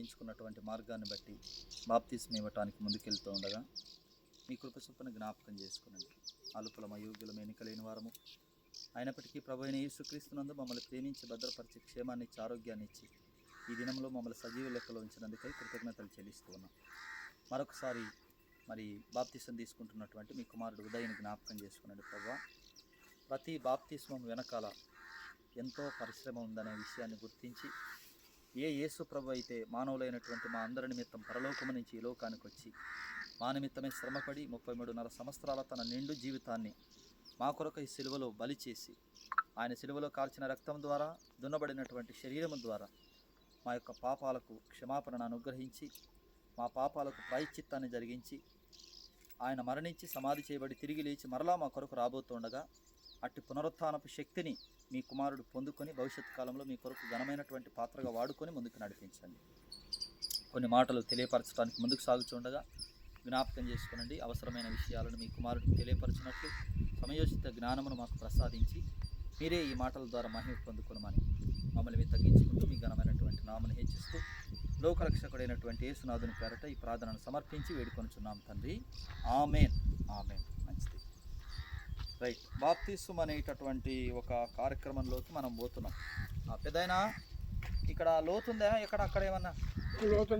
ఎంచుకున్నటువంటి మార్గాన్ని బట్టి బాప్తీసం ఇవ్వటానికి ముందుకెళ్తూ ఉండగా మీ కృప చొప్పున జ్ఞాపకం చేసుకునండి. అలుపులమ యోగ్యులం ఎన్నికలేని వారము. అయినప్పటికీ ప్రభు అయిన యేసుక్రీస్తునందు మమ్మల్ని ప్రేమించి భద్రపరిచి క్షేమాన్ని ఇచ్చి ఆరోగ్యాన్ని ఇచ్చి ఈ దినంలో మమ్మల్ని సజీవ లెక్కలో ఉంచినందుకై కృతజ్ఞతలు చెల్లిస్తూ ఉన్నాం మరొకసారి మరి బాప్తీసం తీసుకుంటున్నటువంటి మీ కుమారుడు ఉదయని జ్ఞాపకం చేసుకున్నాడు ప్రభా. ప్రతి బాప్తిస్మం వెనకాల ఎంతో పరిశ్రమ ఉందనే విషయాన్ని గుర్తించి ఏ యేసు ప్రభు అయితే మానవులైనటువంటి మా అందరి నిమిత్తం పరలోకము నుంచి ఈ లోకానికి వచ్చి మా నిమిత్తమే శ్రమపడి ముప్పై మూడున్నర సంవత్సరాల తన నిండు జీవితాన్ని మా కొరకు ఈ సిలువలో బలి చేసి ఆయన సిలువలో కాల్చిన రక్తం ద్వారా దున్నబడినటువంటి శరీరం ద్వారా మా యొక్క పాపాలకు క్షమాపణను అనుగ్రహించి మా పాపాలకు ప్రాయశ్చిత్తాన్ని జరిగించి ఆయన మరణించి సమాధి చేయబడి తిరిగి లేచి మరలా మా కొరకు రాబోతుండగా అట్టి పునరుత్నపు శక్తిని మీ కుమారుడు పొందుకొని భవిష్యత్ కాలంలో మీ కొరకు ఘనమైనటువంటి పాత్రగా వాడుకొని ముందుకు నడిపించండి. కొన్ని మాటలు తెలియపరచడానికి ముందుకు సాగుతుండగా జ్ఞాపకం చేసుకునండి. అవసరమైన విషయాలను మీ కుమారుడికి తెలియపరచినట్లు సమయోచిత జ్ఞానమును మాకు ప్రసాదించి మీరే ఈ మాటల ద్వారా మహిమ పొందుకునమని మమ్మల్ని మీరు తగ్గించుకుంటూ మీ ఘనమైనటువంటి నామను హెచ్చిస్తూ లోకరక్షకుడైనటువంటి యేసునాథుని పేరట ఈ ప్రార్థనను సమర్పించి వేడుకొనుచున్నాం తండ్రి. ఆమెన్. ఆమెన్. రైట్ బాప్తీసం అనేటటువంటి ఒక కార్యక్రమంలోకి మనం పోతున్నాం. ఆ, పెద్దయినా ఇక్కడ లోతుందా? ఎక్కడ అక్కడ ఏమన్నా? లోతు